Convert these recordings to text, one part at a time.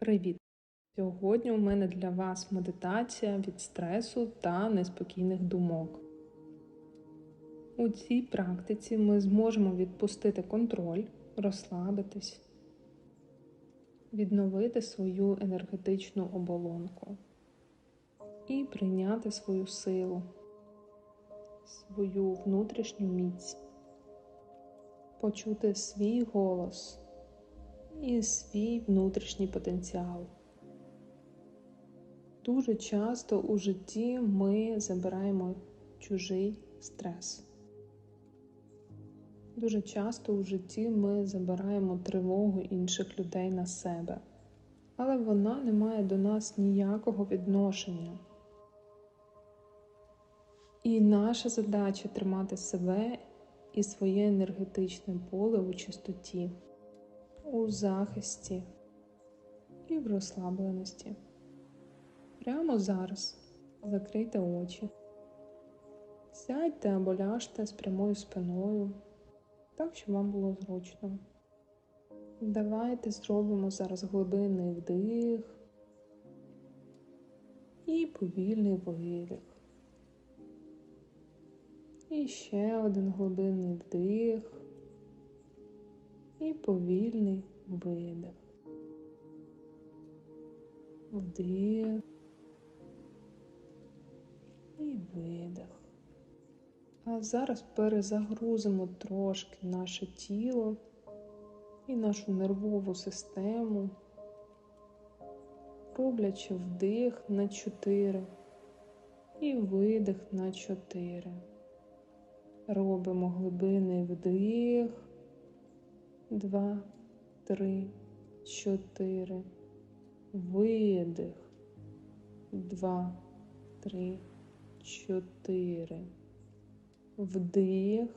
Привіт! Сьогодні у мене для вас медитація від стресу та неспокійних думок. У цій практиці ми зможемо відпустити контроль, розслабитись, відновити свою енергетичну оболонку і прийняти свою силу, свою внутрішню міць, почути свій голос і свій внутрішній потенціал. Дуже часто у житті ми забираємо чужий стрес. Дуже часто у житті ми забираємо тривогу інших людей на себе, але вона не має до нас ніякого відношення. І наша задача тримати себе і своє енергетичне поле у чистоті у захисті і в розслабленості. Прямо зараз закрийте очі, сядьте або ляжте з прямою спиною, так, щоб вам було зручно. Давайте зробимо зараз глибинний вдих і повільний видих. І ще один глибинний вдих і повільний видих. Вдих і видих. А зараз перезагрузимо трошки наше тіло і нашу нервову систему, роблячи вдих на 4 і видих на 4. Робимо глибинний вдих два, три, чотири. Видих. Два, три, чотири. Вдих.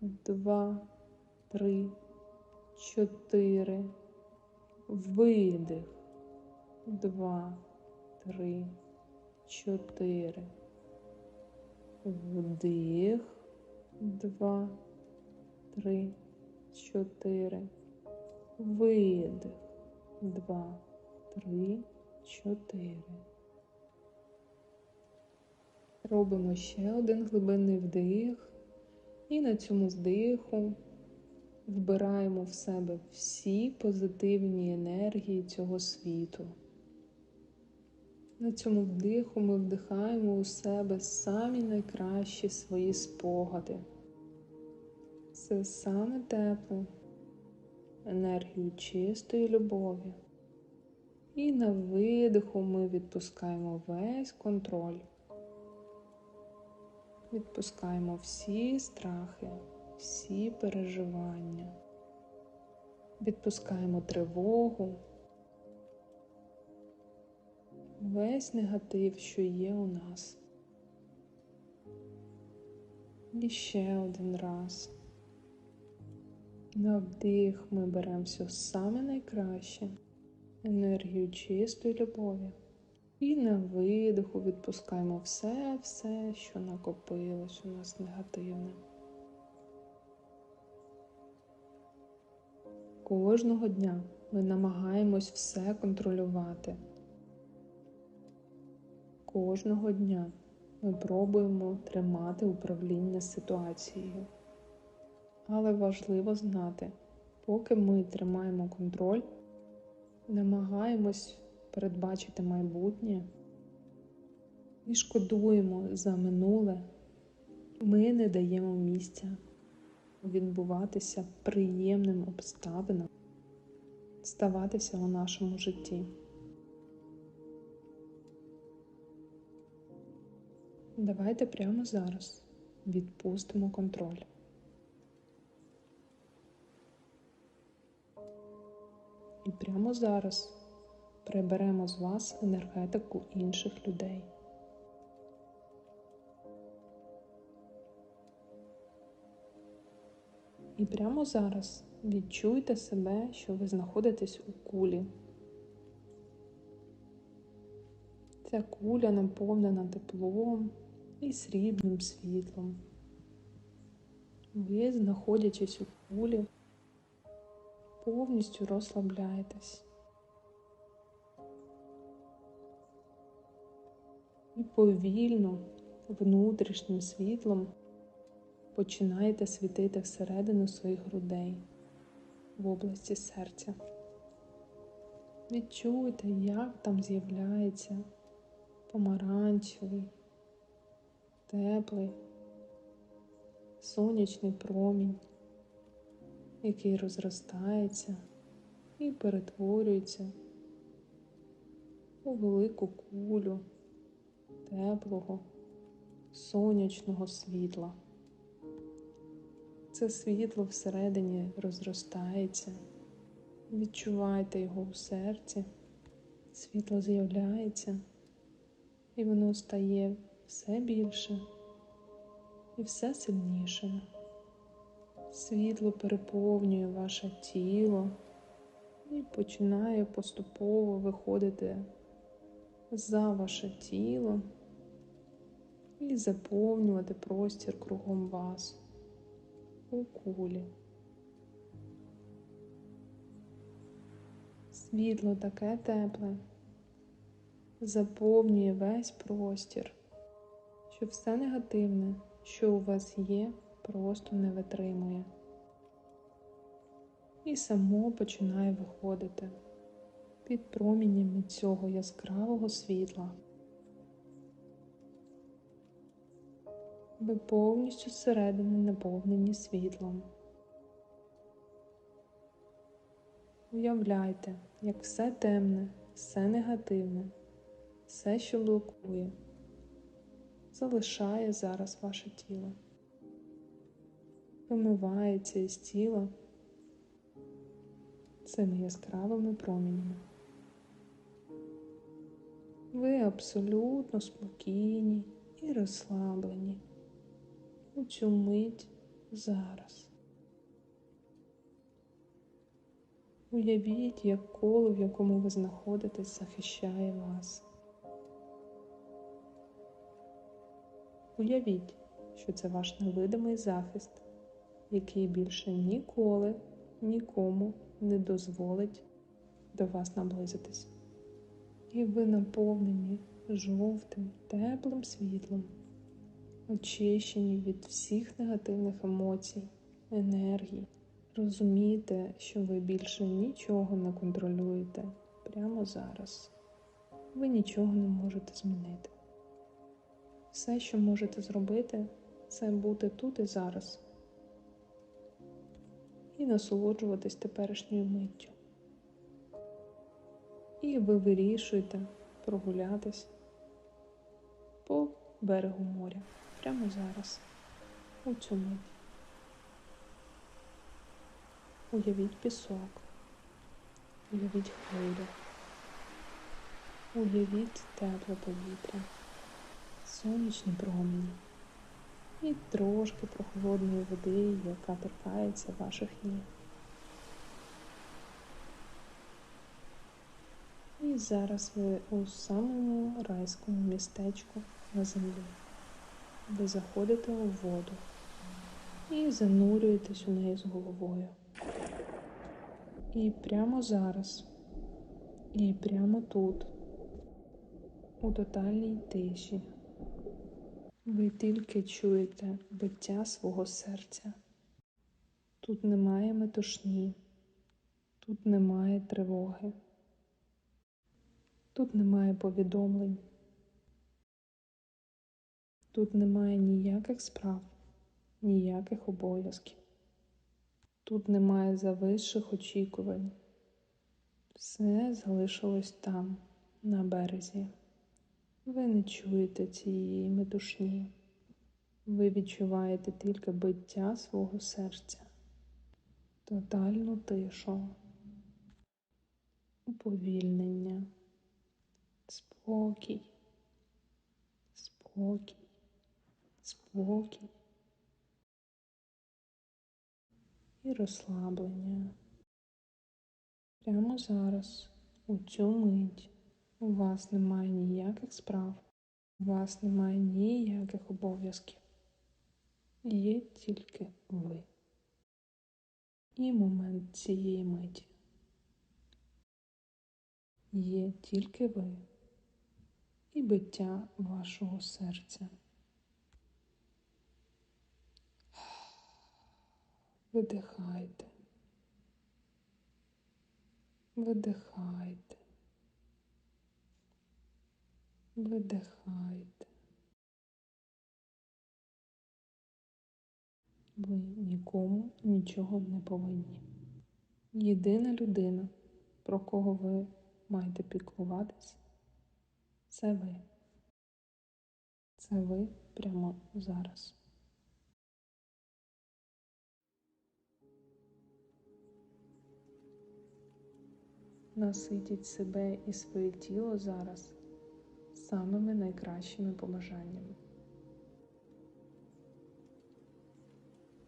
Два, три, чотири. Видих. Два, три, чотири. Вдих. Два, три чотири. Видих. Два, три, чотири. Робимо ще один глибинний вдих. І на цьому вдиху вбираємо в себе всі позитивні енергії цього світу. На цьому вдиху ми вдихаємо у себе самі найкращі свої спогади це саме тепло, енергію чистої любові. І на видиху ми відпускаємо весь контроль. Відпускаємо всі страхи, всі переживання. Відпускаємо тривогу, весь негатив, що є у нас. І ще один раз. На вдих ми беремо все саме найкраще, енергію чистої любові. І на видиху відпускаємо все-все, що накопилось у нас негативне. Кожного дня ми намагаємось все контролювати. Кожного дня ми пробуємо тримати управління ситуацією. Але важливо знати, поки ми тримаємо контроль, намагаємось передбачити майбутнє і шкодуємо за минуле, ми не даємо місця відбуватися приємним обставинам, ставатися у нашому житті. Давайте прямо зараз відпустимо контроль. І прямо зараз приберемо з вас енергетику інших людей. І прямо зараз відчуйте себе, що ви знаходитесь у кулі. Ця куля наповнена теплом і срібним світлом. Ви, знаходячись у кулі, повністю розслабляєтесь. І повільно, внутрішнім світлом починаєте світити всередину своїх грудей в області серця. Відчуйте, як там з'являється помаранчевий, теплий, сонячний промінь який розростається і перетворюється у велику кулю теплого сонячного світла. Це світло всередині розростається. Відчувайте його у серці, світло з'являється, і воно стає все більше і все сильніше. Світло переповнює ваше тіло і починає поступово виходити за ваше тіло і заповнювати простір кругом вас у кулі. Світло таке тепле заповнює весь простір, що все негативне, що у вас є, просто не витримує. І само починає виходити під проміннями цього яскравого світла. Ви повністю зсередини наповнені світлом. Уявляйте, як все темне, все негативне, все, що блокує, залишає зараз ваше тіло, вимивається із тіла цими яскравими промінями. Ви абсолютно спокійні і розслаблені у цю мить зараз. Уявіть, як коло, в якому ви знаходитесь, захищає вас. Уявіть, що це ваш невидимий захист, який більше ніколи нікому не дозволить до вас наблизитись. І ви наповнені жовтим, теплим світлом, очищені від всіх негативних емоцій, енергій. Розумійте, що ви більше нічого не контролюєте прямо зараз. Ви нічого не можете змінити. Все, що можете зробити, це бути тут і зараз і насолоджуватись теперішньою миттю. І ви вирішуєте прогулятись по берегу моря прямо зараз, у цю мить. Уявіть пісок, уявіть хвилю, уявіть тепле повітря, сонячні промені і трошки прохолодної води, яка торкається ваших ніг. І зараз ви у самому райському містечку на землі. Ви заходите у воду і занурюєтесь у неї з головою. І прямо зараз, і прямо тут, у тотальній тиші, ви тільки чуєте биття свого серця. Тут немає метушні, тут немає тривоги, тут немає повідомлень, тут немає ніяких справ, ніяких обов'язків. Тут немає зависших очікувань. Все залишилось там, на березі. Ви не чуєте цієї метушні. Ви відчуваєте тільки биття свого серця, тотальну тишу, уповільнення, спокій, спокій, спокій. І розслаблення. Прямо зараз, у цю мить, у вас немає ніяких справ, у вас немає ніяких обов'язків. Є тільки ви. І момент цієї миті. Є тільки ви і биття вашого серця. Видихайте. Видихайте. Видихайте. Ви нікому нічого не повинні. Єдина людина, про кого ви маєте піклуватись, це ви. Це ви прямо зараз. Наситіть себе і своє тіло зараз самими найкращими побажаннями.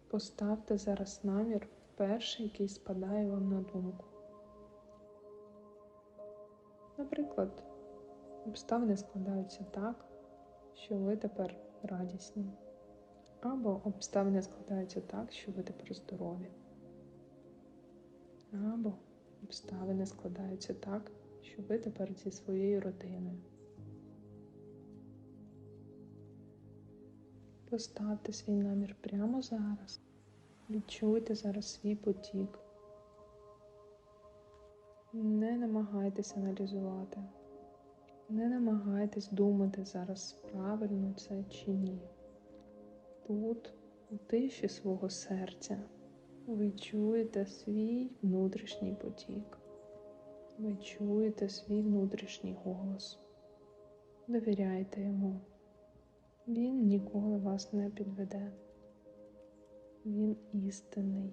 Поставте зараз намір перший, який спадає вам на думку. Наприклад, обставини складаються так, що ви тепер радісні, або обставини складаються так, що ви тепер здорові, або обставини складаються так, що ви тепер зі своєю родиною. Поставте свій намір прямо зараз. Відчуйте зараз свій потік. Не намагайтесь аналізувати. Не намагайтесь думати зараз, правильно це чи ні. Тут, у тиші свого серця, ви чуєте свій внутрішній потік. Ви чуєте свій внутрішній голос. Довіряйте йому. Він ніколи вас не підведе. Він істинний.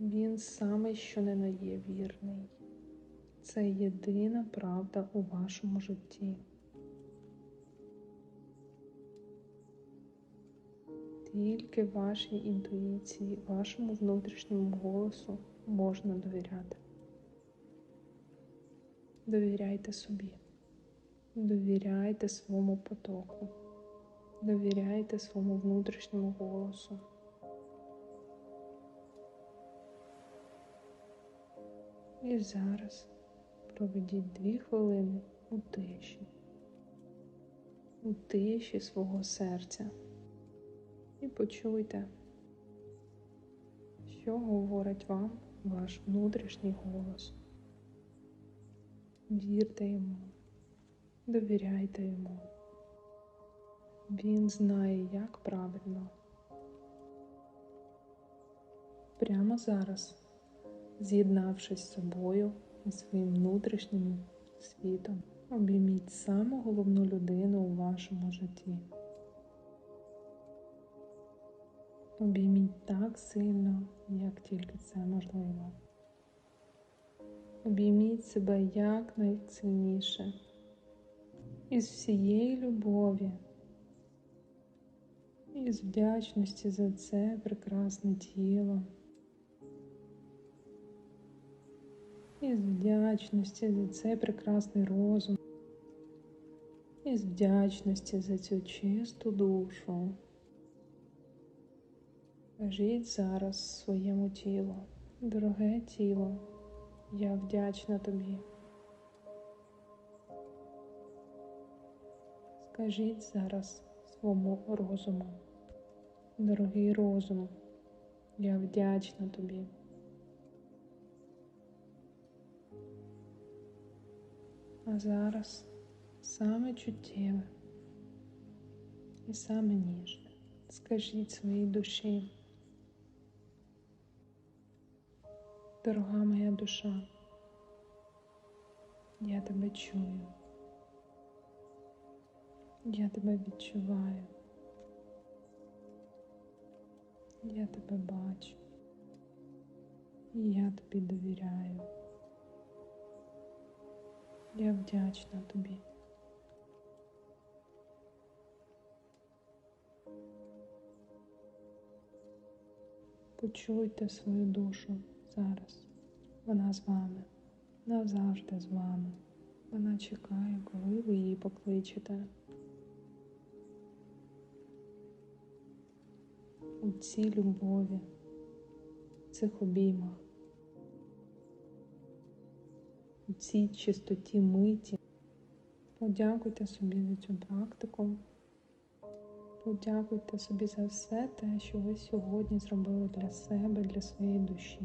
Він самий, що не є вірний. Це єдина правда у вашому житті. Тільки вашій інтуїції, вашому внутрішньому голосу можна довіряти. Довіряйте собі, довіряйте своєму потоку, довіряйте своєму внутрішньому голосу. І зараз проведіть дві хвилини у тиші, у тиші свого серця і почуйте, що говорить вам ваш внутрішній голос. Вірте йому, довіряйте йому. Він знає, як правильно. Прямо зараз з'єднавшись з собою і своїм внутрішнім світом, обійміть саму головну людину у вашому житті. Обійміть так сильно, як тільки це можливо. Обійміть себе як найсильніше, із всієї любові, із вдячності за це прекрасне тіло. із вдячності за цей прекрасний розум, із вдячності за цю чисту душу. Кажіть зараз своєму тілу, дороге тіло, я вдячна тобі. Скажіть зараз своєму розуму, дорогий розум, я вдячна тобі. А зараз саме чуттєве і саме ніжне. Скажіть своїй душі, дорога моя душа, я тебе чую, я тебе відчуваю, я тебе бачу, і я тобі довіряю. Я вдячна тобі. Почуйте свою душу зараз. Вона з вами, назавжди з вами. Вона чекає, коли ви її покличете. У цій любові, в цих обіймах. у цій чистоті миті Подякуйте собі за цю практику. Подякуйте собі за все те, що ви сьогодні зробили для себе, для своєї душі.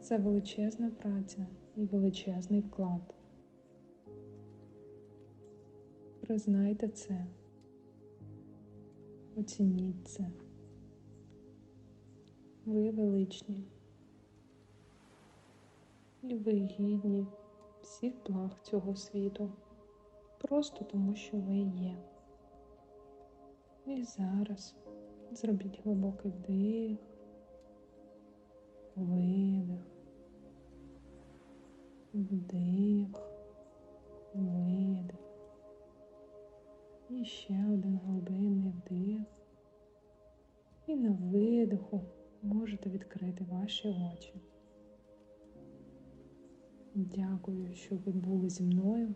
Це величезна праця і величезний вклад. Признайте це. Оцініть це. Ви величні. І ви гідні всіх благ цього світу. Просто тому, що ви є. І зараз зробіть глибокий вдих, видих, вдих, видих. І ще один глибинний вдих. І на видиху можете відкрити ваші очі. Дякую, що ви були зі мною.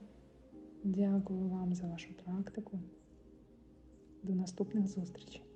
Дякую вам за вашу практику. До наступних зустрічей.